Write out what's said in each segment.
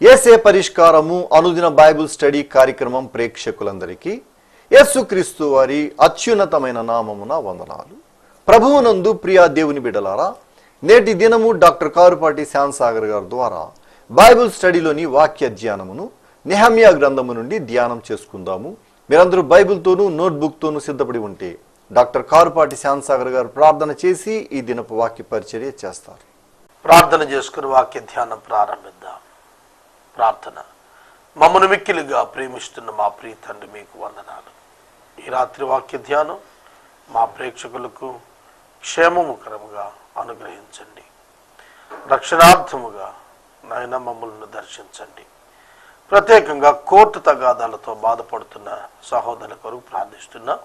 ఏసే పరిష్కారము అనుదిన Bible study కార్యక్రమం ప్రేక్షకులందరికీ యేసుక్రీస్తు వారి అత్యున్నతమైన నామమున వందనాలు. ప్రభువునందు ప్రియా దేవుని బిడలారా నేటి దినము డాక్టర్ కారుపాటి శ్యాన్సాగర్ గారి ద్వారా బైబిల్ స్టడీలోని వాక్య ధ్యానమును నిహమ్యా గ్రంథము నుండి ధ్యానం చేసుకుందాము. మీరందరూ బైబిల్తోనూ నోట్బుక్తోనూ సిద్ధపడి ఉంటే డాక్టర్ కారుపాటి శ్యాన్సాగర్ గారు ప్రార్థన చేసి ఈ దినపు వాక్య పరిచర్య చేస్తారు. ప్రార్థన చేసుకుని వాక్య ధ్యానం ప్రారంభిద్దాం. ప్రార్థన. మమ్మను మిక్కిలిగా ప్రేమిస్తున్న మా ప్రియ తండ్రి మీకు వందనాలు. ఈ రాత్రి వాక్య ధ్యానం మా ప్రేక్షకులకు క్షేమముకరముగా అనుగ్రహించండి. రక్షణార్థముగా నాయన మమ్మల్ని దర్శించండి. ప్రత్యేకంగా కోర్టు తగాదాలతో బాధపడుతున్న సహోదరుల కొరకు ప్రార్థిస్తున్నా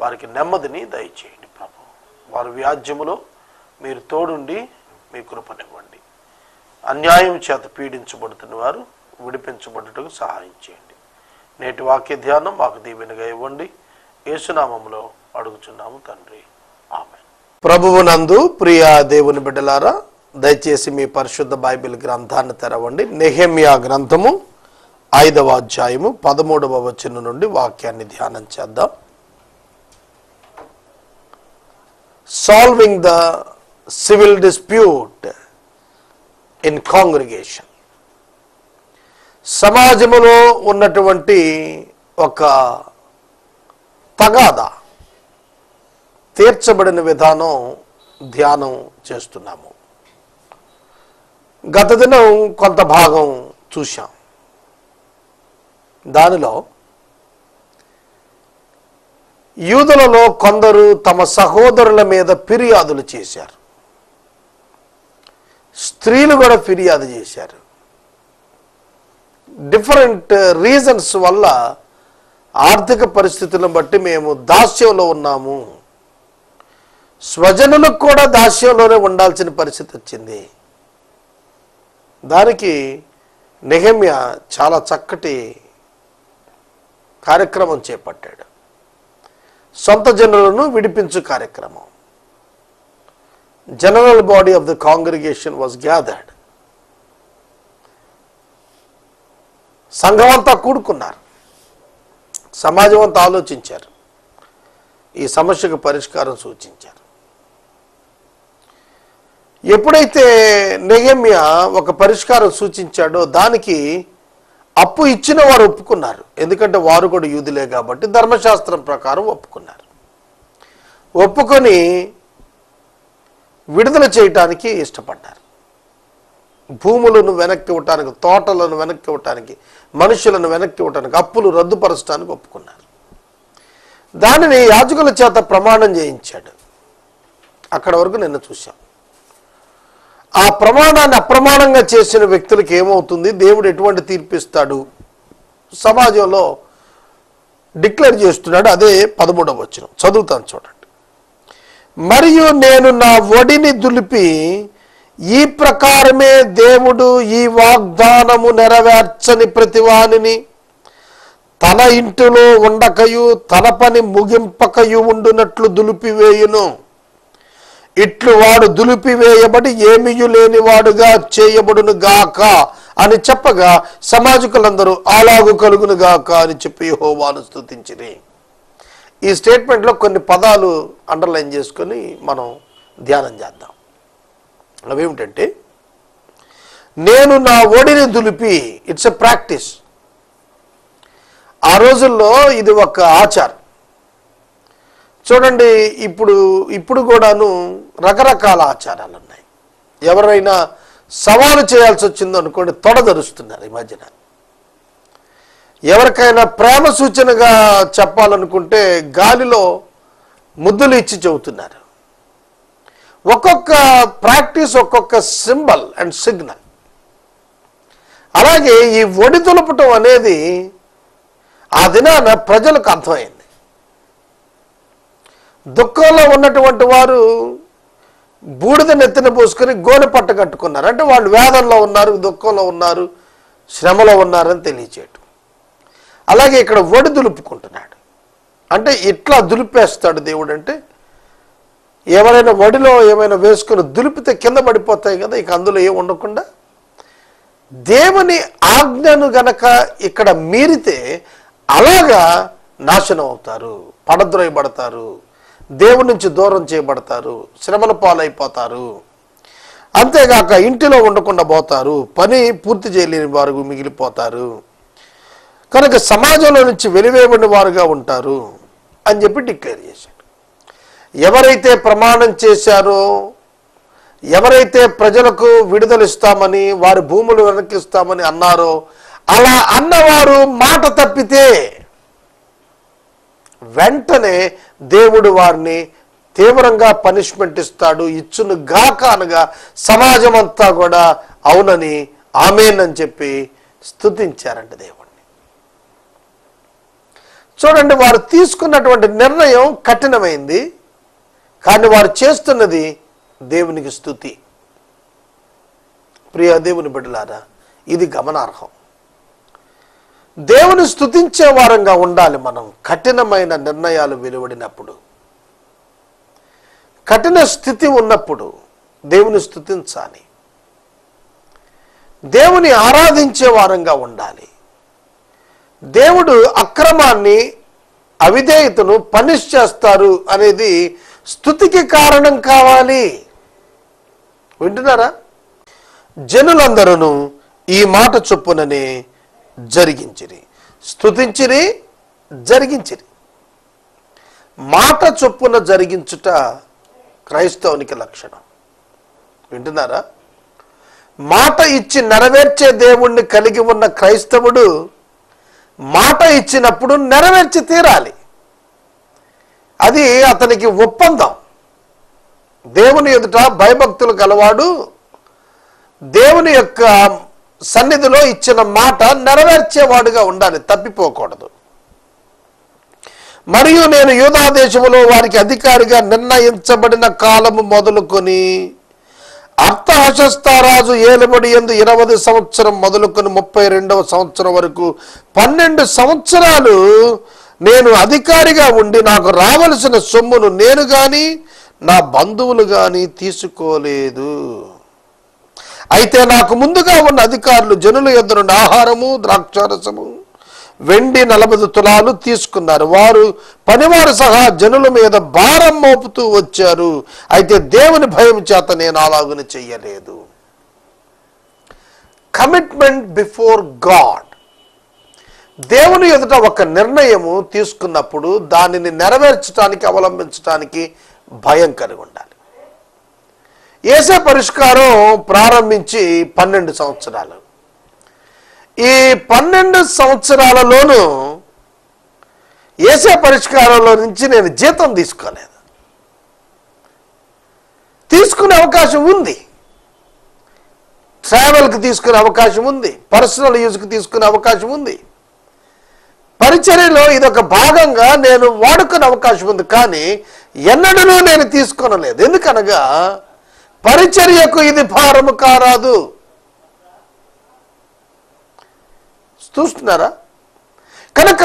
వారికి నెమ్మదిని దయచేయండి ప్రభు. వారి వ్యాజ్యములో మీరు తోడుండి మీ కృపనివ్వండి. అన్యాయం చేత పీడించబడుతున్న వారు విడిపించబడుటకు సహాయం చేయండి. నేటి వాక్య ధ్యానం మాకు దీవెనగా ఇవ్వండి. యేసునామంలో అడుగుచున్నాము తండ్రి. ఆమె ప్రభువునందు ప్రియ దేవుని బిడ్డలారా దయచేసి మీ పరిశుద్ధ బైబిల్ గ్రంథాన్ని తెరవండి. నెహెమియా గ్రంథము ఐదవ అధ్యాయము పదమూడవ వచనం నుండి వాక్యాన్ని ధ్యానం చేద్దాం. Solving the civil dispute in congregation సమాజములో ఉన్నటువంటి ఒక తగాదా తీర్చబడిన విధానం ధ్యానం చేస్తున్నాము. గత దినం కొంత భాగం చూశాం. దానిలో యూదులలో కొందరు తమ సహోదరుల మీద ఫిర్యాదులు చేశారు. స్త్రీలు కూడా ఫిర్యాదు చేశారు. డిఫరెంట్ రీజన్స్ వల్ల ఆర్థిక పరిస్థితులను బట్టి మేము దాస్యంలో ఉన్నాము. స్వజనులకు కూడా దాస్యంలోనే ఉండాల్సిన పరిస్థితి వచ్చింది. దానికి నిహమ్య చాలా చక్కటి కార్యక్రమం చేపట్టాడు. సొంత జనులను విడిపించు కార్యక్రమం. General body of the congregation was gathered. సంఘం అంతా కూడుకున్నారు. సమాజం అంతా ఆలోచించారు. ఈ సమస్యకు పరిష్కారం సూచించారు. ఎప్పుడైతే నెగమ్య ఒక పరిష్కారం సూచించాడో దానికి అప్పు ఇచ్చిన వారు ఒప్పుకున్నారు. ఎందుకంటే వారు కూడా యూదులే కాబట్టి ధర్మశాస్త్రం ప్రకారం ఒప్పుకున్నారు. ఒప్పుకొని విడుదల చేయటానికి ఇష్టపడ్డారు. భూములను వెనక్కి ఇవ్వటానికి తోటలను వెనక్కి ఇవ్వటానికి మనుషులను వెనక్కి ఇవ్వటానికి అప్పులు రద్దుపరచడానికి ఒప్పుకున్నారు. దానిని యాజకుల చేత ప్రమాణం చేయించాడు. అక్కడ వరకు నిన్న చూశాం. ఆ ప్రమాణాన్ని అప్రమాణంగా చేసిన వ్యక్తులకు ఏమవుతుంది? దేవుడు ఎటువంటి తీర్పిస్తాడు సమాజంలో డిక్లేర్ చేస్తున్నాడు. అదే పదమూడవ వచ్చిన చదువుతాను చూడండి. మరియు నేను నా ఒడిని దులిపి ఈ ప్రకారమే దేవుడు ఈ వాగ్దానము నెరవేర్చని ప్రతివానిని తన ఇంటిలో ఉండకయు తన పని ముగింపకయు ఉండునట్లు దులిపివేయును. ఇట్లు వాడు దులిపివేయబడి ఏమియు లేనివాడుగా చేయబడును గాక అని చెప్పగా సమాజకులందరూ అలాగు కలుగును గాక అని చెప్పి హోవాను స్థుతించిరి ఈ స్టేట్మెంట్లో కొన్ని పదాలు అండర్లైన్ చేసుకొని మనం ధ్యానం చేద్దాం. అవేమిటంటే నేను నా ఒడిని దులిపి ఇట్స్ ఎ ప్రాక్టీస్ ఆ రోజుల్లో ఇది ఒక ఆచారం. చూడండి ఇప్పుడు ఇప్పుడు కూడాను రకరకాల ఆచారాలు ఉన్నాయి ఎవరైనా సవాలు చేయాల్సి వచ్చిందో అనుకోండి తొడదరుస్తున్నారు ఈ మధ్యన. ఎవరికైనా ప్రేమ సూచనగా చెప్పాలనుకుంటే గాలిలో ముద్దులు ఇచ్చి చెబుతున్నారు. ఒక్కొక్క ప్రాక్టీస్ ఒక్కొక్క సింబల్ అండ్ సిగ్నల్. అలాగే ఈ ఒడి తులపటం అనేది ఆ దినాన ప్రజలకు అర్థమైంది. దుఃఖంలో ఉన్నటువంటి వారు బూడిద నెత్తిన పోసుకొని గోనె పట్ట కట్టుకున్నారు. అంటే వాళ్ళు వేదనలో ఉన్నారు దుఃఖంలో ఉన్నారు శ్రమలో ఉన్నారని తెలియచేయడం అలాగే ఇక్కడ వడి దులుపుకుంటున్నాడు. అంటే ఇట్లా దులిపేస్తాడు దేవుడు అంటే ఎవరైనా వడిలో ఏమైనా వేసుకుని దులిపితే కింద పడిపోతాయి కదా ఇక అందులో ఏమి ఉండకుండా? దేవుని ఆజ్ఞను గనక ఇక్కడ మీరితే అలాగా నాశనం అవుతారు పడద్రోయబడతారు దేవుడి నుంచి దూరం చేయబడతారు శ్రమల పాలైపోతారు. అంతేగాక ఇంటిలో ఉండకుండా పోతారు పని పూర్తి చేయలేని వారు మిగిలిపోతారు. కనుక సమాజంలో నుంచి వెలివేయబడిన వారుగా ఉంటారు అని చెప్పి డిక్లేర్ చేశాడు. ఎవరైతే ప్రమాణం చేశారో ఎవరైతే ప్రజలకు విడుదలిస్తామని వారి భూములు వెనక్కిస్తామని అన్నారో అలా అన్నవారు మాట తప్పితే వెంటనే దేవుడు వారిని తీవ్రంగా పనిష్మెంట్ ఇస్తాడు ఇచ్చును గాక అనగా సమాజం అంతా కూడా అవునని ఆమెనని చెప్పి స్థుతించారంట దేవుడు. చూడండి వారు తీసుకున్నటువంటి నిర్ణయం కఠినమైంది. కానీ వారు చేస్తున్నది దేవునికి స్థుతి ప్రియ దేవుని బిడ్డలారా ఇది గమనార్హం. దేవుని స్థుతించే వారంగా ఉండాలి మనం కఠినమైన నిర్ణయాలు వెలువడినప్పుడు. కఠిన స్థితి ఉన్నప్పుడు దేవుని స్థుతించాలి దేవుని ఆరాధించే వారంగా ఉండాలి. దేవుడు అక్రమాన్ని అవిధేయతను పనిష్ చేస్తారు అనేది స్థుతికి కారణం కావాలి. వింటున్నారా? జనులందరూ ఈ మాట చొప్పుననే జరిగించిరి. స్థుతించిరి జరిగించిరి. మాట చొప్పున జరిగించుట క్రైస్తవునికి లక్షణం. వింటున్నారా? మాట ఇచ్చి నెరవేర్చే దేవుణ్ణి కలిగి ఉన్న క్రైస్తవుడు మాట ఇచ్చినప్పుడు నెరవేర్చి తీరాలి. అది అతనికి ఒప్పందం. దేవుని ఎదుట భయభక్తులు గలవాడు దేవుని యొక్క సన్నిధిలో ఇచ్చిన మాట నెరవేర్చేవాడుగా ఉండాలి తప్పిపోకూడదు. మరియు నేను యూదా దేశములో వారికి అధికారిగా నిర్ణయించబడిన కాలము మొదలుకొని అర్థహశస్తారాజు ఏలుబడి ఎందు ఇరవై సంవత్సరం మొదలుకొని ముప్పై రెండవ సంవత్సరం వరకు పన్నెండు సంవత్సరాలు నేను అధికారిగా ఉండి నాకు రావలసిన సొమ్మును నేను కానీ నా బంధువులు కానీ తీసుకోలేదు. అయితే నాకు ముందుగా ఉన్న అధికారులు జనుల యొద్ద ఆహారము ద్రాక్షారసము వెండి నలభై తులాలు తీసుకున్నారు. వారు పనివారు సహా జనుల మీద భారం మోపుతూ వచ్చారు. అయితే దేవుని భయం చేత నేను అలాగుని చెయ్యలేదు. కమిట్మెంట్ బిఫోర్ గాడ్ దేవుని ఎదుట ఒక నిర్ణయము తీసుకున్నప్పుడు దానిని నెరవేర్చడానికి అవలంబించడానికి భయం కలిగి ఉండాలి ఏసే పరిష్కారం ప్రారంభించి పన్నెండు సంవత్సరాలు. ఈ పన్నెండు సంవత్సరాలలోనూ ఏసే పరిష్కారంలో నుంచి నేను జీతం తీసుకోలేదు. తీసుకునే అవకాశం ఉంది. ట్రావెల్కి తీసుకునే అవకాశం ఉంది. పర్సనల్ యూజ్కి తీసుకునే అవకాశం ఉంది. పరిచర్యలో ఇదొక భాగంగా నేను వాడుకునే అవకాశం ఉంది. కానీ ఎన్నడూ నేను తీసుకొనలేదు. ఎందుకనగా పరిచర్యకు ఇది భారము కారాదు. చూస్తున్నారా? కనుక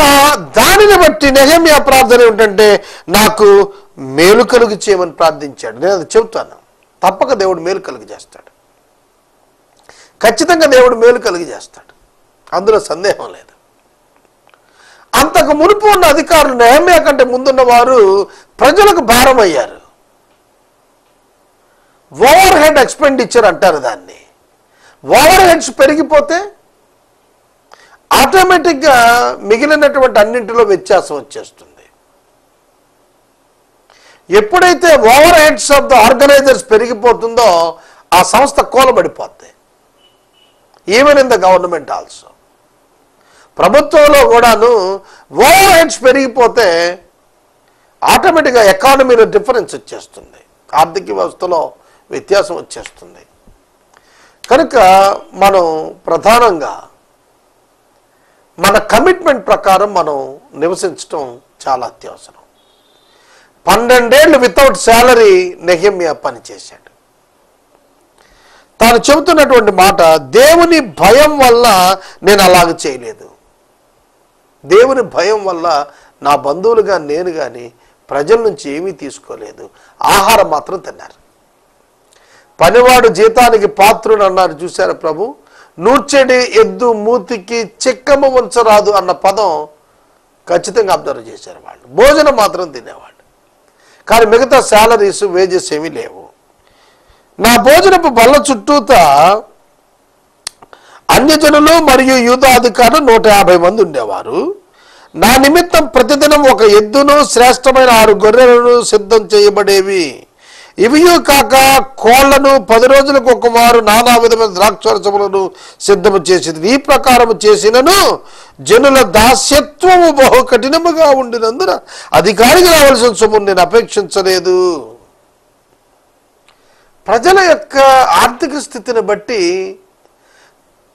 దానిని బట్టి నెహమ్యా ప్రార్థన ఏమిటంటే నాకు మేలు కలుగు చేయమని ప్రార్థించాడు. నేను అది చెబుతాను. తప్పక దేవుడు మేలు కలుగు చేస్తాడు. ఖచ్చితంగా దేవుడు మేలు కలుగు చేస్తాడు. అందులో సందేహం లేదు. అంతకు మునుపు ఉన్న అధికారులు నెహమ్యా కంటే ముందున్న వారు ప్రజలకు భారం అయ్యారు ఓవర్ హెడ్ ఎక్స్పెండిచర్ అంటారు దాన్ని. ఓవర్ హెడ్స్ పెరిగిపోతే ఆటోమేటిక్గా మిగిలినటువంటి అన్నింటిలో వ్యత్యాసం వచ్చేస్తుంది. ఎప్పుడైతే over heads of the organisers పెరిగిపోతుందో ఆ సంస్థ కోలబడిపోద్ది. Even in the government also ప్రభుత్వంలో కూడాను ఓవర్ హెడ్స్ పెరిగిపోతే ఆటోమేటిక్గా ఎకానమీలో డిఫరెన్స్ వచ్చేస్తుంది. ఆర్థిక వ్యవస్థలో వ్యత్యాసం వచ్చేస్తుంది. కనుక మనం ప్రధానంగా మన కమిట్మెంట్ ప్రకారం మనం నివసించడం చాలా అత్యవసరం. పన్నెండేళ్ళు వితౌట్ శాలరీ నెహమ్య పనిచేశాడు తాను చెబుతున్నటువంటి మాట దేవుని భయం వల్ల నేను అలాగ చేయలేదు. దేవుని భయం వల్ల నా బంధువులుగా నేను కానీ ప్రజల నుంచి ఏమీ తీసుకోలేదు. ఆహారం మాత్రం తిన్నారు. పనివాడు జీతానికి పాత్రుడు అన్నారు చూశారు ప్రభు? నూర్చెడి ఎద్దు మూతికి చెక్కమ్మ ఉంచరాదు అన్న పదం ఖచ్చితంగా అబ్జర్వ్ చేశారు వాళ్ళు. భోజనం మాత్రం తినేవాళ్ళు. కానీ మిగతా శాలరీస్ వేజెస్ ఏమీ లేవు. నా భోజనపు బల్ల చుట్టూత అన్యజనులు మరియు యూదాధికారులు నూట యాభై మంది ఉండేవారు. నా నిమిత్తం ప్రతిదినం ఒక ఎద్దును శ్రేష్టమైన ఆరు గొర్రెలను సిద్ధం చేయబడేవి ఇవియూ కాక కోళ్ళను పది రోజులకు ఒక వారు నానా విధమైన ద్రాక్షరసములను సిద్ధము చేసింది. ఈ ప్రకారము చేసినను జనుల దాస్యత్వము బహు కఠినముగా ఉండినందున అధికారికి రావాల్సిన సొమ్మును నేను అపేక్షించలేదు. ప్రజల యొక్క ఆర్థిక స్థితిని బట్టి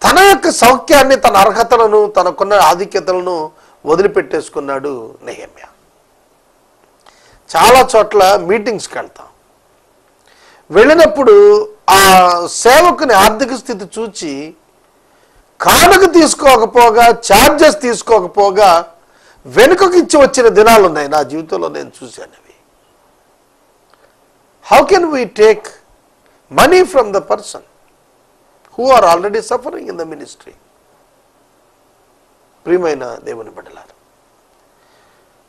తన యొక్క సౌఖ్యాన్ని తన అర్హతలను తనకున్న ఆధిక్యతలను వదిలిపెట్టేసుకున్నాడు నెహమ్య. చాలా చోట్ల మీటింగ్స్కి వెళ్తాం. వెళ్ళినప్పుడు ఆ సేవకుని ఆర్థిక స్థితి చూచి కానుక తీసుకోకపోగా ఛార్జెస్ తీసుకోకపోగా వెనుకకి ఇచ్చి వచ్చిన దినాలు ఉన్నాయి నా జీవితంలో నేను చూశాను అవి. How can we take money from the person who are already suffering in the ministry ప్రియమైన దేవుని బిడ్డలారు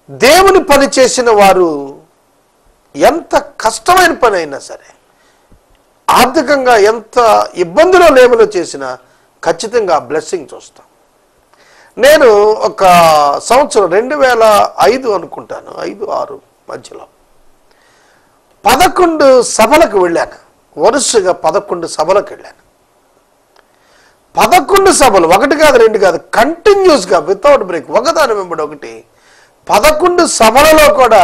దేవుని పని చేసిన వారు ఎంత కష్టమైన పని అయినా సరే ఆర్థికంగా ఎంత ఇబ్బందులో లేమలో చేసినా ఖచ్చితంగా బ్లెస్సింగ్ చూస్తాం నేను ఒక సంవత్సరం రెండు వేల ఐదు అనుకుంటాను ఐదు ఆరు మధ్యలో. పదకొండు సభలకు వెళ్ళాను వరుసగా పదకొండు సభలకు వెళ్ళాను. పదకొండు సభలు ఒకటి కాదు రెండు కాదు కంటిన్యూస్గా వితౌట్ బ్రేక్ ఒకదాని వెంబడి ఒకటి పదకొండు సభలలో కూడా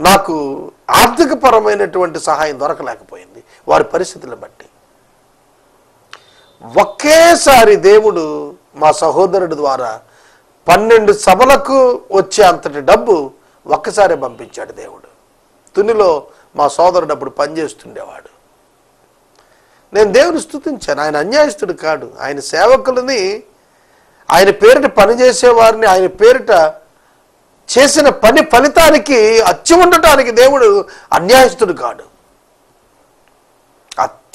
నాకు ఆర్థికపరమైనటువంటి సహాయం దొరకలేకపోయింది. వారి పరిస్థితులను బట్టి. ఒకేసారి దేవుడు మా సహోదరుడి ద్వారా పన్నెండు సభలకు వచ్చే అంతటి డబ్బు ఒక్కసారి పంపించాడు దేవుడు. తునిలో మా సోదరుడు అప్పుడు పనిచేస్తుండేవాడు. నేను దేవుని స్థుతించాను ఆయన అన్యాయస్తుడు కాడు. ఆయన సేవకులని ఆయన పేరిట పనిచేసేవారిని ఆయన పేరిట చేసిన పని ఫలితానికి అచ్చి ఉండటానికి దేవుడు అన్యాయస్తుడు కాడు.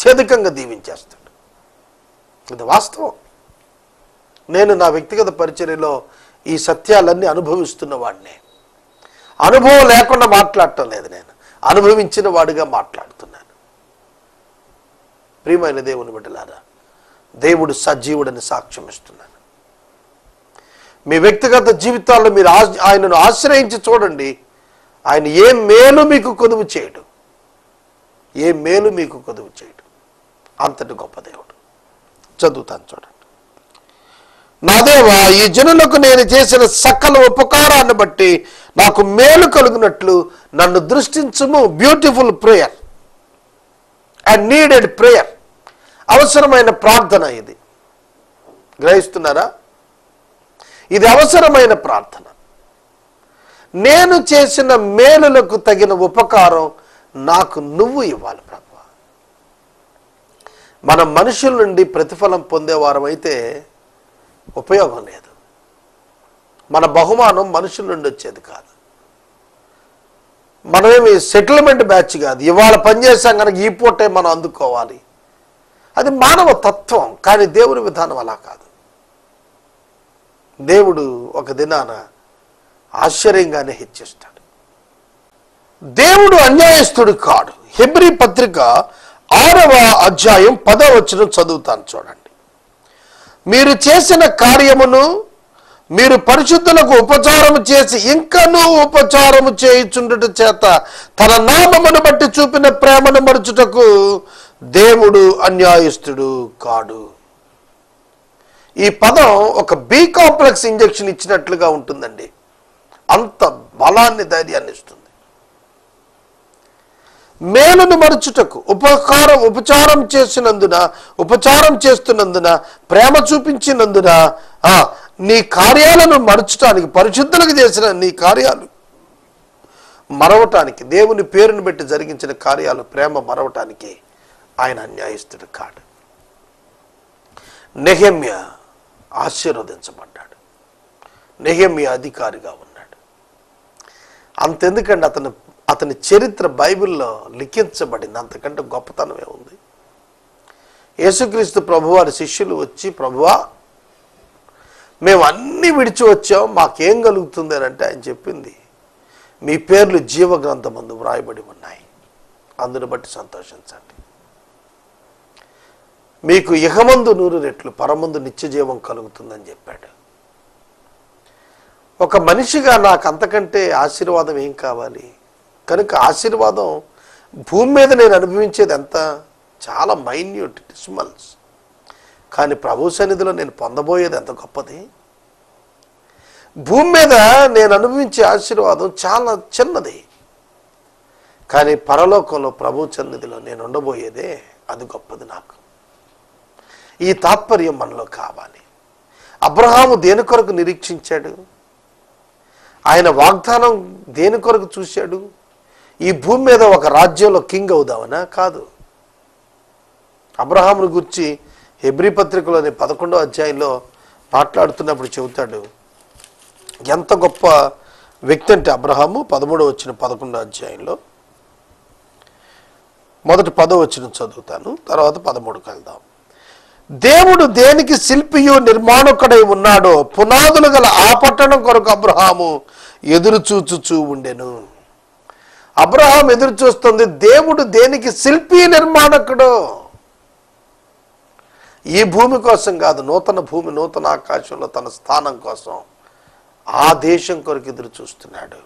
అత్యధికంగా దీవించేస్తాడు. ఇది వాస్తవం. నేను నా వ్యక్తిగత పరిచర్యలో ఈ సత్యాలన్నీ అనుభవిస్తున్న వాడినే. అనుభవం లేకుండా మాట్లాడటం లేదు నేను. అనుభవించిన వాడిగా మాట్లాడుతున్నాను. ప్రియమైన దేవుని బిడ్డలారా దేవుడు సజీవుడని సాక్ష్యం ఇస్తున్నాను మీ వ్యక్తిగత జీవితాల్లో మీరు ఆయనను ఆశ్రయించి చూడండి. ఆయన ఏ మేలు మీకు కొదువు చేయడు. ఏ మేలు మీకు కొదువు చేయడు. అంతటి గొప్ప దేవుడు. చదువుతాను చూడండి. నాదేవా ఈ జనులకు నేను చేసిన సకల ఉపకారాన్ని బట్టి నాకు మేలు కలుగునట్లు నన్ను దృష్టించము. Beautiful prayer and needed prayer అవసరమైన ప్రార్థన ఇది. గ్రహిస్తున్నారా? ఇది అవసరమైన ప్రార్థన. నేను చేసిన మేలులకు తగిన ఉపకారం నాకు నువ్వు ఇవ్వాలి ప్రభు. మనం మనుషుల నుండి ప్రతిఫలం పొందేవారమైతే ఉపయోగం లేదు. మన బహుమానం మనుషుల నుండి వచ్చేది కాదు. మనమేమి సెటిల్మెంట్ బ్యాచ్ కాదు. ఇవాళ పనిచేసాం కనుక ఈ పూటే మనం అందుకోవాలి. అది మానవ తత్వం కానీ దేవుని విధానం అలా కాదు. దేవుడు ఒక దినాన ఆశ్చర్యంగానే హెచ్చిస్తాడు. దేవుడు అన్యాయస్తుడు కాడు. హెబ్రి పత్రిక ఆరవ అధ్యాయం పదవచనం చదువుతాను చూడండి. మీరు చేసిన కార్యమును మీరు పరిశుద్ధులకు ఉపచారము చేసి ఇంకనూ ఉపచారము చేయుచుండుట చేత తన నామమును బట్టి చూపిన ప్రేమను మరుచుటకు దేవుడు అన్యాయస్తుడు కాడు. ఈ పదం ఒక బి కాంప్లెక్స్ ఇంజెక్షన్ ఇచ్చినట్లుగా ఉంటుందండి. అంత బలాన్ని ధైర్యాన్ని ఇస్తుంది. మేలును మరుచుటకు ఉపకారం ఉపచారం చేసినందున ఉపచారం చేస్తున్నందున ప్రేమ చూపించినందున ఆ, నీ కార్యాలను మరచటానికి పరిశుద్ధులకు చేసిన నీ కార్యాలు మరవటానికి దేవుని పేరును పెట్టి జరిగించిన కార్యాలు ప్రేమ మరవటానికి ఆయన అన్యాయస్తుడు కాడు. నెహమ్య ఆశీర్వదించబడ్డాడు. నెహమ్య అధికారిగా ఉన్నాడు. అంతెందుకండి అతను అతని చరిత్ర బైబిల్లో లిఖించబడింది. అంతకంటే గొప్పతనమే ఉంది. యేసుక్రీస్తు ప్రభువారి శిష్యులు వచ్చి ప్రభువా మేము అన్నీ విడిచి వచ్చాం మాకేం కలుగుతుంది అని అంటే ఆయన చెప్పింది. మీ పేర్లు జీవ గ్రంథమందు వ్రాయబడి ఉన్నాయి. అందును బట్టి సంతోషించండి. మీకు ఇహమందు నూరు రెట్లు పరమందు నిత్య జీవం కలుగుతుందని చెప్పాడు. ఒక మనిషిగా నాకు అంతకంటే ఆశీర్వాదం ఏం కావాలి? కనుక ఆశీర్వాదం భూమి మీద నేను అనుభవించేది ఎంత? చాలా మైన్యూట్ డిస్మల్స్ కానీ ప్రభు సన్నిధిలో నేను పొందబోయేది ఎంత గొప్పది? భూమి మీద నేను అనుభవించే ఆశీర్వాదం చాలా చిన్నది. కానీ పరలోకంలో ప్రభు సన్నిధిలో నేను ఉండబోయేదే అది గొప్పది నాకు. ఈ తాత్పర్యం మనలో కావాలి. అబ్రహాము దేని కొరకు నిరీక్షించాడు? ఆయన వాగ్దానం దేని కొరకు చూశాడు? ఈ భూమి మీద ఒక రాజ్యంలో కింగ్ అవుదామనా? కాదు. అబ్రహామును గురించి హెబ్రి పత్రికలోని పదకొండో అధ్యాయంలో మాట్లాడుతున్నప్పుడు చెబుతాడు ఎంత గొప్ప వ్యక్తి అంటే అబ్రహాము? పదమూడో వచ్చిన పదకొండో అధ్యాయంలో. మొదటి పదో వచ్చిన చదువుతాను తర్వాత పదమూడుకు వెళ్దాం. దేవుడు దేనికి శిల్పియు నిర్మాణకుడై ఉన్నాడో పునాదులు గల ఆ పట్టణం కొరకు అబ్రహాము ఎదురు చూచుచూ ఉండెను. అబ్రహాం ఎదురు చూస్తుంది. దేవుడు దేనికి శిల్పి నిర్మాణకుడు? ఈ భూమి కోసం కాదు నూతన భూమి నూతన ఆకాశంలో తన స్థానం కోసం ఆ దేశం కొరకు ఎదురు చూస్తున్నాడు.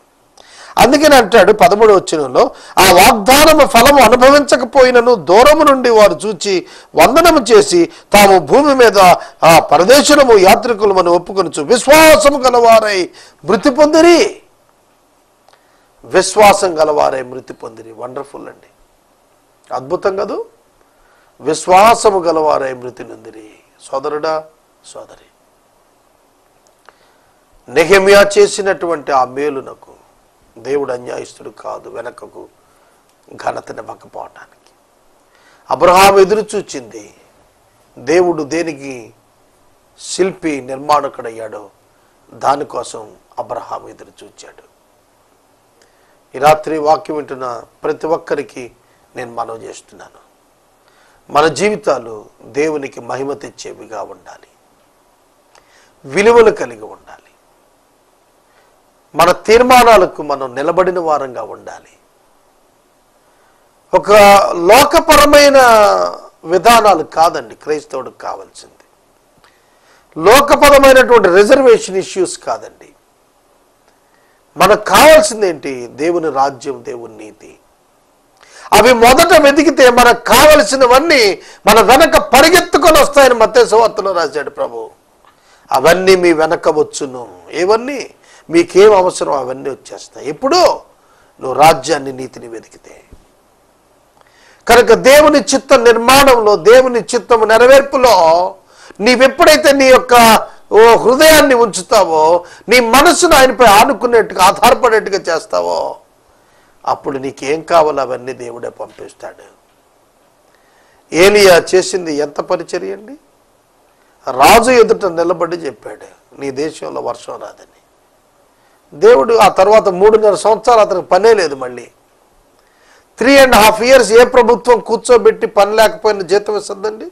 అందుకని అంటాడు పదమూడు వచ్చినంలో ఆ వాగ్దానము ఫలము అనుభవించకపోయినను దూరము నుండి వారు చూచి వందనము చేసి తాము భూమి మీద ఆ పరదేశులము యాత్రికులమని ఒప్పుకొనుచు విశ్వాసము గలవారై మృతి పొందిరి. విశ్వాసం గలవారై మృతి పొందిరి. వండర్ఫుల్ అండి. అద్భుతం కదూ? విశ్వాసము గలవారై మృతి నొందిరి. సోదరుడా సోదరి నెహెమియా చేసినటువంటి ఆ మేలునకు దేవుడు అన్యాయస్తుడు కాదు వెనకకు ఘనతనివ్వకపోవటానికి అబ్రహాం ఎదురు చూచింది దేవుడు దేనికి శిల్పి నిర్మాణకుడయ్యాడో దానికోసం అబ్రహాం ఎదురు చూచాడు ఈ రాత్రి వాక్యం వింటున్న ప్రతి ఒక్కరికి నేను మనవి చేస్తున్నాను. మన జీవితాలు దేవునికి మహిమ తెచ్చేవిగా ఉండాలి. విలువలు కలిగి ఉండాలి. మన తీర్మానాలకు మనం నిలబడిన వారంగా ఉండాలి. ఒక లోకపరమైన విధానాలు కాదండి క్రైస్తవుడికి కావాల్సింది. లోకపరమైనటువంటి రిజర్వేషన్ ఇష్యూస్ కాదండి. మనకు కావాల్సింది ఏంటి దేవుని రాజ్యం దేవుని నీతి. అవి మొదట వెతికితే మనకు కావలసినవన్నీ మన వెనక పరిగెత్తుకొని వస్తాయని మత్స్యవార్తలో రాశాడు ప్రభు. అవన్నీ మీ వెనక వచ్చును. ఏవన్నీ? మీకేం అవసరం? అవన్నీ వచ్చేస్తాయి. ఎప్పుడు నువ్వు రాజ్యాన్ని నీతిని వెతికితే. కనుక దేవుని చిత్త నిర్మాణంలో దేవుని చిత్తము నెరవేర్పులో నీవెప్పుడైతే నీ యొక్క ఓ హృదయాన్ని ఉంచుతావో నీ మనసును ఆయనపై ఆనుకునేట్టుగా ఆధారపడేట్టుగా చేస్తావో అప్పుడు నీకేం కావాలో అవన్నీ దేవుడే పంపిస్తాడు. ఏలియా చేసింది ఎంత పరిచర్య అండి? రాజు ఎదుట నిలబడి చెప్పాడు నీ దేశంలో వర్షం రాదని. దేవుడు ఆ తర్వాత మూడున్నర సంవత్సరాలు అతనికి పనే లేదు మళ్ళీ. త్రీ అండ్ హాఫ్ ఇయర్స్ ఏ ప్రభుత్వం కూర్చోబెట్టి పని లేకపోయిన జీతం ఇస్తుందండి?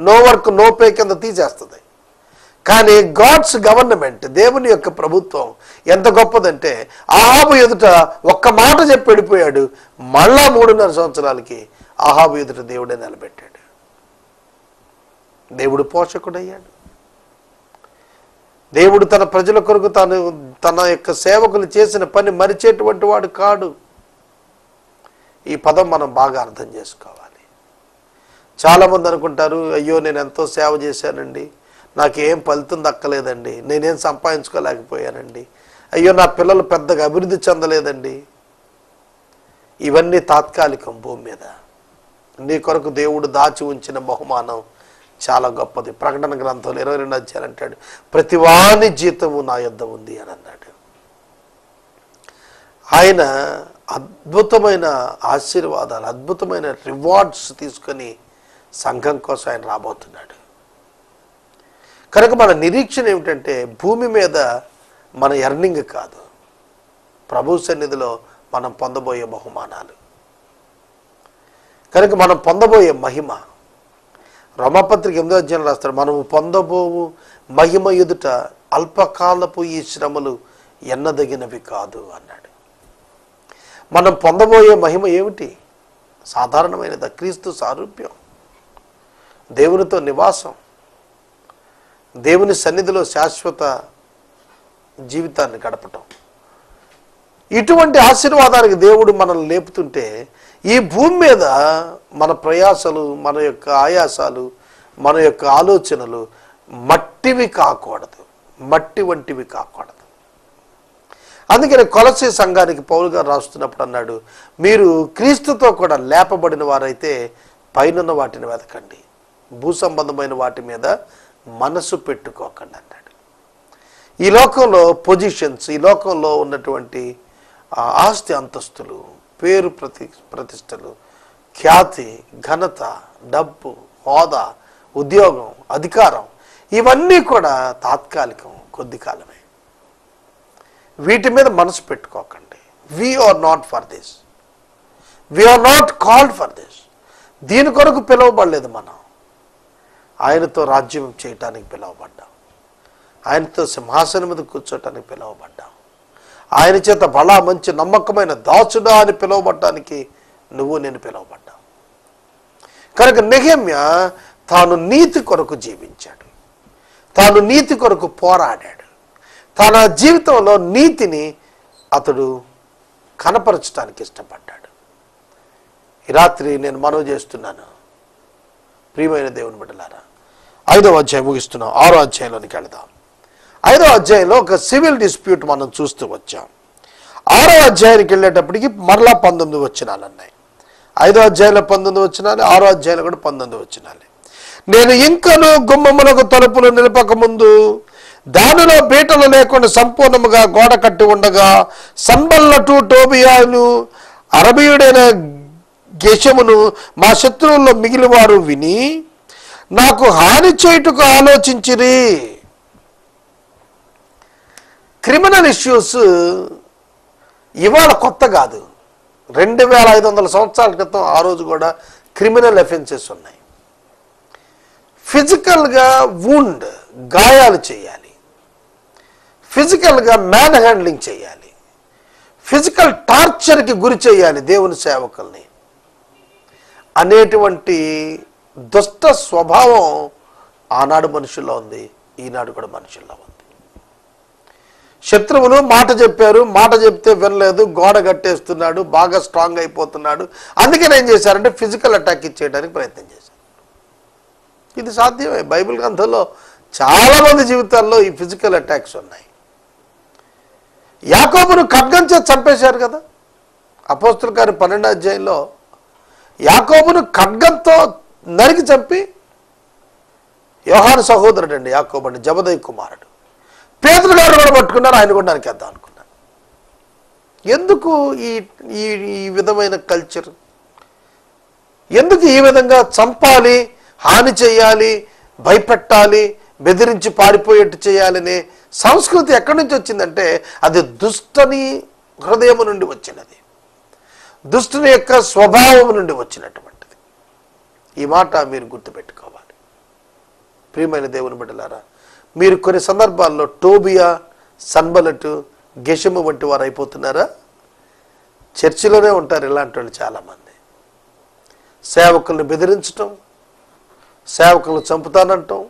నో వర్క్ నో పే కింద తీసేస్తుంది. కానీ గాడ్స్ గవర్నమెంట్ దేవుని యొక్క ప్రభుత్వం ఎంత గొప్పదంటే ఆహాబు ఎదుట ఒక్క మాట చెప్పి వెళ్ళిపోయాడు. మళ్ళా మూడున్నర సంవత్సరాలకి ఆహాబు ఎదుట దేవుడే నిలబెట్టాడు. దేవుడు పోషకుడయ్యాడు. దేవుడు తన ప్రజల కొరకు తాను తన యొక్క సేవకులు చేసిన పని మరిచేటువంటి వాడు కాడు. ఈ పదం మనం బాగా అర్థం చేసుకోవాలి. చాలామంది అనుకుంటారు అయ్యో నేను ఎంతో సేవ చేశానండి. నాకేం ఫలితం దక్కలేదండి. నేనేం సంపాదించుకోలేకపోయానండి. అయ్యో నా పిల్లలు పెద్దగా అభివృద్ధి చెందలేదండి. ఇవన్నీ తాత్కాలికం భూమి మీద. నీ కొరకు దేవుడు దాచి ఉంచిన బహుమానం చాలా గొప్పది. ప్రకటన గ్రంథంలో ఇరవై రెండు అధ్యాయులు అంటాడు ప్రతివాని జీతము నా యొద్ద ఉంది అని అన్నాడు. ఆయన అద్భుతమైన ఆశీర్వాదాలు అద్భుతమైన రివార్డ్స్ తీసుకొని సంఘం కోసం ఆయన రాబోతున్నాడు. కనుక మన నిరీక్షణ ఏమిటంటే భూమి మీద మన ఎర్నింగ్ కాదు. ప్రభు సన్నిధిలో మనం పొందబోయే బహుమానాలు. కనుక మనం పొందబోయే మహిమ రమపత్రిక ఎనిమిదో అధ్యాయం రాస్తారు మనము పొందబోవు మహిమ ఎదుట అల్పకాలపు ఈ శ్రమలు ఎన్నదగినవి కాదు అన్నాడు. మనం పొందబోయే మహిమ ఏమిటి? సాధారణమైనది? క్రీస్తు సారూప్యం. దేవునితో నివాసం. దేవుని సన్నిధిలో శాశ్వత జీవితాన్ని గడపటం. ఇటువంటి ఆశీర్వాదానికి దేవుడు మనల్ని లేపుతుంటే ఈ భూమి మీద మన ప్రయాసలు మన యొక్క ఆయాసాలు మన యొక్క ఆలోచనలు మట్టివి కాకూడదు. మట్టి వంటివి కాకూడదు. అందుకని కొలసి సంఘానికి పౌరుగా రాస్తున్నప్పుడు అన్నాడు మీరు క్రీస్తుతో కూడా లేపబడిన వారైతే పైనున్న వాటిని వెతకండి. భూ సంబంధమైన వాటి మీద మనసు పెట్టుకోకండి అన్నాడు. ఈ లోకంలో పొజిషన్స్ ఈ లోకంలో ఉన్నటువంటి ఆస్తి అంతస్తులు పేరు ప్రతి ప్రతిష్టలు ఖ్యాతి ఘనత డబ్బు హోదా ఉద్యోగం అధికారం ఇవన్నీ కూడా తాత్కాలికం కొద్ది కాలమే. వీటి మీద మనసు పెట్టుకోకండి. We are not for this we are not called for this దీని కొరకు పిలువబడలేదు మనం. ఆయనతో రాజ్యం చేయటానికి పిలువబడ్డాం. ఆయనతో సింహాసనం మీద కూర్చోటానికి పిలువబడ్డాం. ఆయన చేత బలా మంచి నమ్మకమైన దాసుడా అని పిలువబడ్డానికి నువ్వు నేను పిలువబడ్డావు కనుక నెహమ్య తాను నీతి కొరకు జీవించాడు. తాను నీతి కొరకు పోరాడాడు. తన జీవితంలో నీతిని అతడు కనపరచడానికి ఇష్టపడ్డాడు. ఈ రాత్రి నేను మనవి చేస్తున్నాను. ప్రియమైన దేవుని బిడ్డలారా ఐదవ అధ్యాయం ముగిస్తున్నాం ఆరో అధ్యాయంలోనికి వెళదాం. ఐదో అధ్యాయంలో ఒక సివిల్ డిస్ప్యూట్ మనం చూస్తూ వచ్చాం. ఆరో అధ్యాయానికి వెళ్ళేటప్పటికి మరలా పంతొమ్మిది వచ్చినాలు అన్నాయి. ఐదో అధ్యాయంలో పంతొమ్మిది వచ్చినాలి ఆరో అధ్యాయంలో కూడా పంతొమ్మిది వచ్చినాలి నేను ఇంకను గుమ్మములకు తలుపులు నిలపక ముందు దానిలో బీటలు లేకుండా సంపూర్ణముగా గోడ కట్టి ఉండగా సంబల్లటు టోబియాను అరబీయుడైన గేషమును మా శత్రువుల్లో మిగిలివారు విని నాకు హాని చేయుటకు ఆలోచించిరి. క్రిమినల్ ఇష్యూస్ ఇవాళ కొత్త కాదు. రెండు వేల ఐదు వందల సంవత్సరాల క్రితం ఆ రోజు కూడా క్రిమినల్ ఎఫెన్సెస్ ఉన్నాయి. ఫిజికల్గా వూండ్ గాయాలు చేయాలి. ఫిజికల్గా మ్యాన్ హ్యాండ్లింగ్ చేయాలి ఫిజికల్ టార్చర్కి గురి చేయాలి దేవుని సేవకుల్ని. అనేటువంటి దుష్ట స్వభావం ఆనాడు మనుషుల్లో ఉంది ఈనాడు కూడా మనుషుల్లో ఉంది. శత్రువులు మాట చెప్పారు మాట చెప్తే వినలేదు గోడ కట్టేస్తున్నాడు బాగా స్ట్రాంగ్ అయిపోతున్నాడు. అందుకని ఏం చేశారంటే ఫిజికల్ అటాక్ ఇచ్చేయడానికి ప్రయత్నం చేశారు. ఇది సాధ్యమే. బైబిల్ గ్రంథంలో చాలా మంది జీవితాల్లో ఈ ఫిజికల్ అటాక్స్ ఉన్నాయి. యాకోబును ఖడ్గం చేసి చంపేశారు కదా. అపోస్తుల గారి పన్నెండు అధ్యాయంలో యాకోబును ఖడ్గంతో నరికి చంపి యోహాను సహోదరుడు అండి యాకోబు జబదయ్ కుమారుడు. పేదలు గారు కూడా పట్టుకున్నారు ఆయన కూడా నరికేద్దాం అనుకున్నారు. ఎందుకు ఈ ఈ విధమైన కల్చర్ ఎందుకు ఈ విధంగా చంపాలి హాని చేయాలి భయపెట్టాలి బెదిరించి పారిపోయేట్టు చేయాలనే సంస్కృతి ఎక్కడి నుంచి వచ్చిందంటే అది దుష్టని హృదయం నుండి వచ్చినది. దుష్టుని యొక్క స్వభావం నుండి వచ్చినటువంటి ఈ మాట మీరు గుర్తుపెట్టుకోవాలి. ప్రియమైన దేవుని బిడ్డలారా మీరు కొన్ని సందర్భాల్లో టోబియా సన్బలటు గెషము వంటి వారు అయిపోతున్నారా? చర్చిలోనే ఉంటారు ఇలాంటి వాళ్ళు చాలామంది. సేవకులను బెదిరించటం సేవకులను చంపుతానంటాం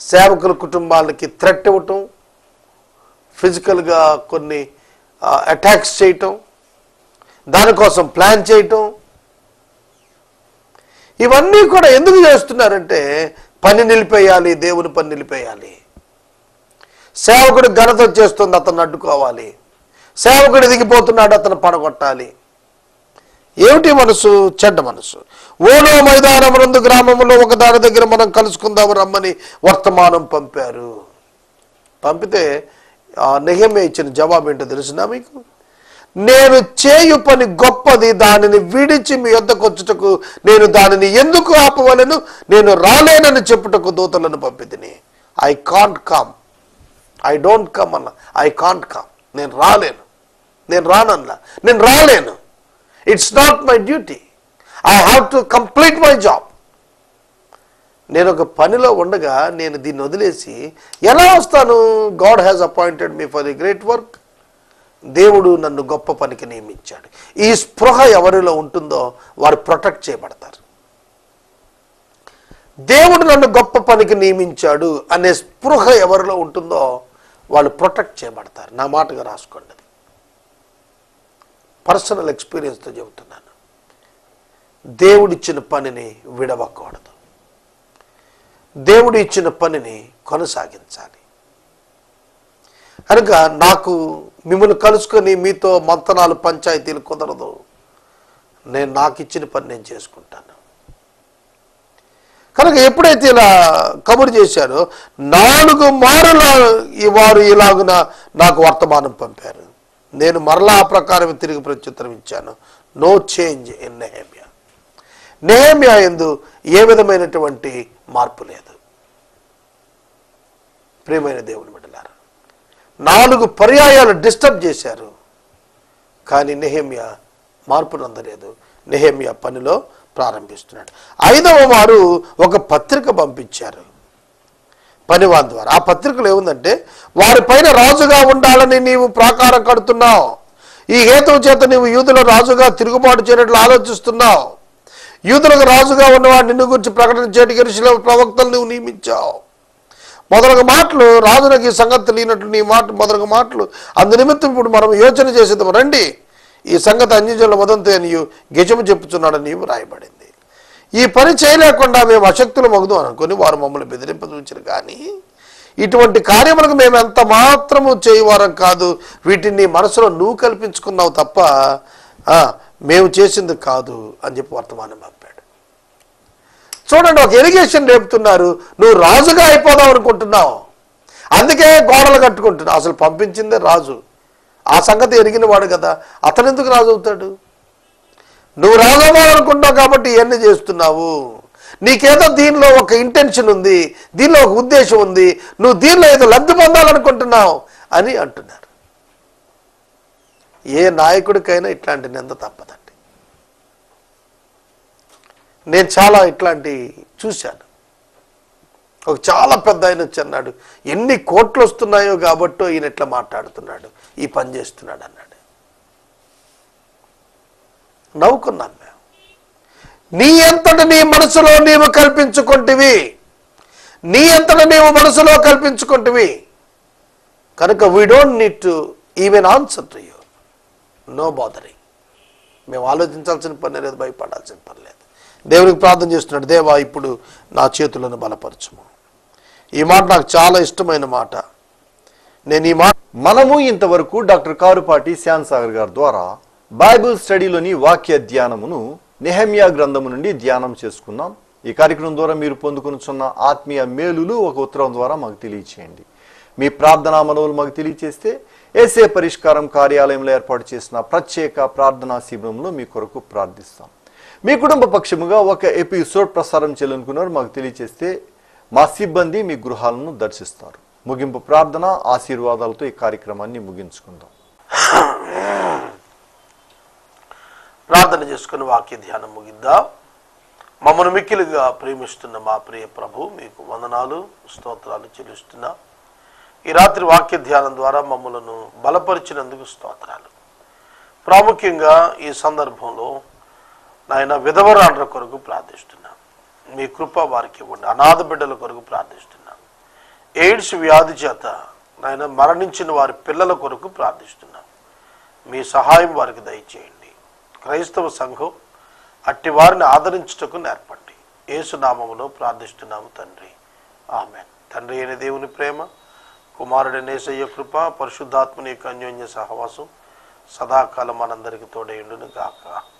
సేవకుల కుటుంబాలకి థ్రెట్ ఇవ్వటం ఫిజికల్గా కొన్ని అటాక్స్ చేయటం దానికోసం ప్లాన్ చేయటం ఇవన్నీ కూడా ఎందుకు చేస్తున్నారంటే పని నిలిపేయాలి దేవుని పని నిలిపేయాలి. సేవకుడు ఘనత వచ్చేస్తుంది అతను అడ్డుకోవాలి. సేవకుడు దిగిపోతున్నాడు అతను పడగొట్టాలి. ఏమిటి మనసు? చెడ్డ మనసు. ఓలో మైదానం రెండు గ్రామంలో ఒక దాని దగ్గర మనం కలుసుకుందాము రమ్మని వర్తమానం పంపారు. పంపితే ఆ నెహమే ఇచ్చిన జవాబు ఏంటో తెలిసినా మీకు? నేను చేయు పని గొప్పది దానిని విడిచి మీ యొద్దకు వచ్చుటకు నేను దానిని ఎందుకు ఆపవలను? నేను రాలేనని చెప్పుటకు దూతలను పంపితిని. I can't come I don't come అన్న. ఐ కాంట్ కమ్ నేను రాలేను. నేను రానన్నా నేను రాలేను. It's not my duty I have to complete my job నేను ఒక పనిలో ఉండగా నేను దీన్ని వదిలేసి ఎలా వస్తాను? God has appointed me for the great work దేవుడు నన్ను గొప్ప పనికి నియమించాడు. ఈ స్పృహ ఎవరిలో ఉంటుందో వారు ప్రొటెక్ట్ చేయబడతారు. దేవుడు నన్ను గొప్ప పనికి నియమించాడు అనే స్పృహ ఎవరిలో ఉంటుందో వాళ్ళు ప్రొటెక్ట్ చేయబడతారు. నా మాటగా రాసుకోండి. అది పర్సనల్ ఎక్స్పీరియన్స్తో చెబుతున్నాను. దేవుడిచ్చిన పనిని విడవకూడదు. దేవుడు ఇచ్చిన పనిని కొనసాగించాలి. కనుక నాకు మిమ్మల్ని కలుసుకొని మీతో మంతనాలు పంచాయతీలు కుదరదు. నేను నాకు ఇచ్చిన పని నేను చేసుకుంటాను. కనుక ఎప్పుడైతే ఇలా కబురు చేశారో నాలుగు మారుల ఈ వారు ఇలాగున నాకు వర్తమానం పంపారు. నేను మరలా ఆ ప్రకారం తిరిగి ప్రత్యుత్తరం ఇచ్చాను. No change in Nehemiah Nehemiah ఎందు ఏ విధమైనటువంటి మార్పు లేదు. ప్రియమైన దేవుని బిడ్డ నాలుగు పర్యాయాలు డిస్టర్బ్ చేశారు. కానీ నెహేమియా మార్పు నందలేదు. నెహేమియా పనిలో ప్రారంభిస్తున్నాడు. ఐదవ వారు ఒక పత్రిక పంపించారు. పనివాన్ ద్వారా. ఆ పత్రికలో ఏముందంటే వారి పైన రాజుగా ఉండాలని నీవు ప్రాకారం కడుతున్నావు. ఈ హేతువు చేత నీవు యూదుల రాజుగా తిరుగుబాటు చేయనట్లు ఆలోచిస్తున్నావు. యూదులకు రాజుగా ఉన్నవాడు నిన్ను గురించి ప్రకటన గరిశిల ప్రవక్తలు నువ్వు నియమించావు. మొదలగు మాటలు రాజులకు ఈ సంగతి తెలియనట్లు నీ మాట మొదలగు మాటలు. అందు నిమిత్తం ఇప్పుడు మనం యోచన చేసేద్దాం. రండి. ఈ సంగతి అన్యజనుల వదంతే అనియు గెజము చెప్పుచున్నాడని నీవు రాయబడింది. ఈ పని చేయలేకుండా మేము అశక్తులు మగుదు అనుకుని వారు మమ్మల్ని బెదిరింపదూచారు కానీ ఇటువంటి కార్యములకు మేము ఎంత మాత్రము చేయవారం కాదు వీటిని మనసులో నువ్వు కల్పించుకున్నావు తప్ప మేము చేసింది కాదు అని చెప్పి వర్తమానం పంపాడు చూడండి ఒక ఇరిగేషన్ రేపుతున్నారు. నువ్వు రాజుగా అయిపోదాం అనుకుంటున్నావు. అందుకే గోడలు కట్టుకుంటున్నావు. అసలు పంపించిందే రాజు. ఆ సంగతి ఎరిగిన వాడు కదా. అతను ఎందుకు రాజు అవుతాడు? నువ్వు రాజు అవ్వాలనుకుంటావు కాబట్టి ఇవన్నీ చేస్తున్నావు. నీకేదో దీనిలో ఒక ఇంటెన్షన్ ఉంది. దీనిలో ఒక ఉద్దేశం ఉంది. నువ్వు దీనిలో ఏదో లబ్ధి పొందాలనుకుంటున్నావు అని అంటున్నారు. ఏ నాయకుడికైనా ఇట్లాంటి నింద తప్పదండి నేను చాలా ఇట్లాంటి చూశాను. ఒక చాలా పెద్ద ఆయన వచ్చి అన్నాడు ఎన్ని కోట్లు వస్తున్నాయో కాబట్టో ఈయన ఇట్లా మాట్లాడుతున్నాడు? ఈ పని చేస్తున్నాడు అన్నాడు. నవ్వుకున్నాం మేము నీ అంతట నీ మనసులో నీవు కల్పించుకుంటివి. నీ అంతట నీవు మనసులో కల్పించుకుంటివి. కనుక we don't need to even answer to you no bothering మేము ఆలోచించాల్సిన పని లేదు భయపడాల్సిన పని లేదు. దేవునికి ప్రార్థన చేస్తున్నాడు దేవా ఇప్పుడు నా చేతులను బలపరచము. ఈ మాట నాకు చాలా ఇష్టమైన మాట. నేను ఈ మాట మనము ఇంతవరకు డాక్టర్ కారుపాటి శ్యాన్ సాగర్ గారి ద్వారా బైబిల్ స్టడీలోని వాక్య ధ్యానమును నెహమ్యా గ్రంథము నుండి ధ్యానం చేసుకున్నాం. ఈ కార్యక్రమం ద్వారా మీరు పొందుకునుచున్న ఆత్మీయ మేలులు ఒక ఉత్తరం ద్వారా మాకు తెలియచేయండి. మీ ప్రార్థనా మనవులు మాకు తెలియచేస్తే ఏసే పరిష్కారం కార్యాలయంలో ఏర్పాటు చేసిన ప్రత్యేక ప్రార్థనా శిబిరంలో మీ కొరకు ప్రార్థిస్తాం. మీ కుటుంబ పక్షముగా ఒక ఎపిసోడ్ ప్రసారం చేయాలనుకున్నారు మాకు తెలియచేస్తే మా సిబ్బంది మీ గృహాలను దర్శిస్తారు. ముగింపు ప్రార్థన ఆశీర్వాదాలతో ఈ కార్యక్రమాన్ని ముగించుకుందాం. ప్రార్థన చేసుకుని వాక్య ధ్యానం ముగిద్దాం. మమ్మను మిక్కిలిగా ప్రేమిస్తున్న మా ప్రియ ప్రభు మీకు వందనాలు స్తోత్రాలు చెల్లిస్తున్నా. ఈ రాత్రి వాక్య ధ్యానం ద్వారా మమ్మలను బలపరిచినందుకు స్తోత్రాలు. ప్రాముఖ్యంగా ఈ సందర్భంలో నాయన విధవరాళ్ళ కొరకు ప్రార్థిస్తున్నాను మీ కృప వారికి ఇవ్వండి. అనాథ బిడ్డల కొరకు ప్రార్థిస్తున్నాను ఎయిడ్స్ వ్యాధి చేత నాయన మరణించిన వారి పిల్లల కొరకు ప్రార్థిస్తున్నాను మీ సహాయం వారికి దయచేయండి. క్రైస్తవ సంఘం అట్టి వారిని ఆదరించుటకు నేర్పండి. ఏసునామములో ప్రార్థిస్తున్నాము తండ్రి. ఆమె తండ్రి అయిన దేవుని ప్రేమ కుమారుడి నేసయ్య కృప పరిశుద్ధాత్మని యొక్క అన్యోన్య సహవాసం సదాకాలం మనందరికీ తోడేయుండును గాక